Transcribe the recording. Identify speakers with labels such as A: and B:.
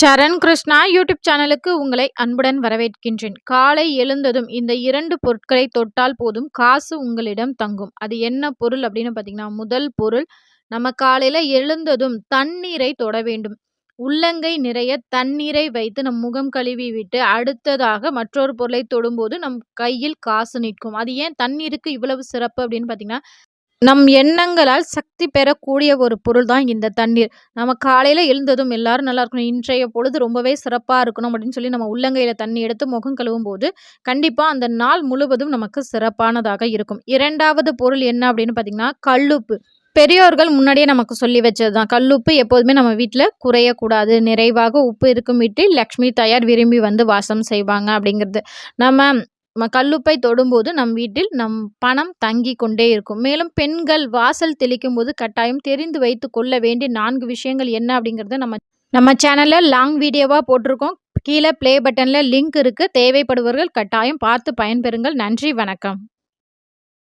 A: சரண் Krishna YouTube சேனலுக்கு உங்களை அன்புடன் வரவேற்கின்றேன். காலை எழுந்ததும் இந்த இரண்டு பொருட்களை தொட்டால் போதும் காசு உங்களிடம் தங்கும். அது என்ன பொருள் அப்படின்னு பார்த்தீங்கன்னா முதல் பொருள் நம்ம காலையில் எழுந்ததும் தண்ணீரை தொட வேண்டும். உள்ளங்கை நிறைய தண்ணீரை வைத்து நம் முகம் கழுவி விட்டு அடுத்ததாக மற்றொரு பொருளை தொடும்போது நம் கையில் காசு நிற்கும். அது ஏன் தண்ணீருக்கு இவ்வளவு சிறப்பு அப்படின்னு பார்த்தீங்கன்னா நம் எண்ணங்களால் சக்தி பெறக்கூடிய ஒரு பொருள் தான் இந்த தண்ணீர். நம்ம காலையில் எழுந்ததும் எல்லாரும் நல்லா இருக்கணும். இன்றைய பொழுது ரொம்பவே சிறப்பாக இருக்கணும் அப்படின்னு சொல்லி நம்ம உள்ளங்கையில் தண்ணி எடுத்து முகம் கழுவும் போது கண்டிப்பாக அந்த நாள் முழுவதும் நமக்கு சிறப்பானதாக இருக்கும். இரண்டாவது பொருள் என்ன அப்படின்னு பார்த்தீங்கன்னா கல்லுப்பு. பெரியோர்கள் முன்னாடியே நமக்கு சொல்லி வச்சது தான் கல்லுப்பு எப்போதுமே நம்ம வீட்டில் குறையக்கூடாது. நிறைவாக உப்பு இருக்கும் வீட்டில் லக்ஷ்மி தாயார் விரும்பி வந்து வாசம் செய்வாங்க அப்படிங்கிறது. நம்ம கல்லுப்பை தொடும்போது நம் வீட்டில் நம் பணம் தங்கி கொண்டே இருக்கும். மேலும் பெண்கள் வாசல் தெளிக்கும் போது கட்டாயம் தெரிந்து வைத்து கொள்ள வேண்டிய நான்கு விஷயங்கள் என்ன அப்படிங்கிறத நம்ம நம்ம சேனலில் லாங் வீடியோவாக போட்டிருக்கோம். கீழே ப்ளே பட்டனில் லிங்க் இருக்குது தேவைப்படுபவர்கள் கட்டாயம் பார்த்து பயன்பெறுங்கள். நன்றி வணக்கம்.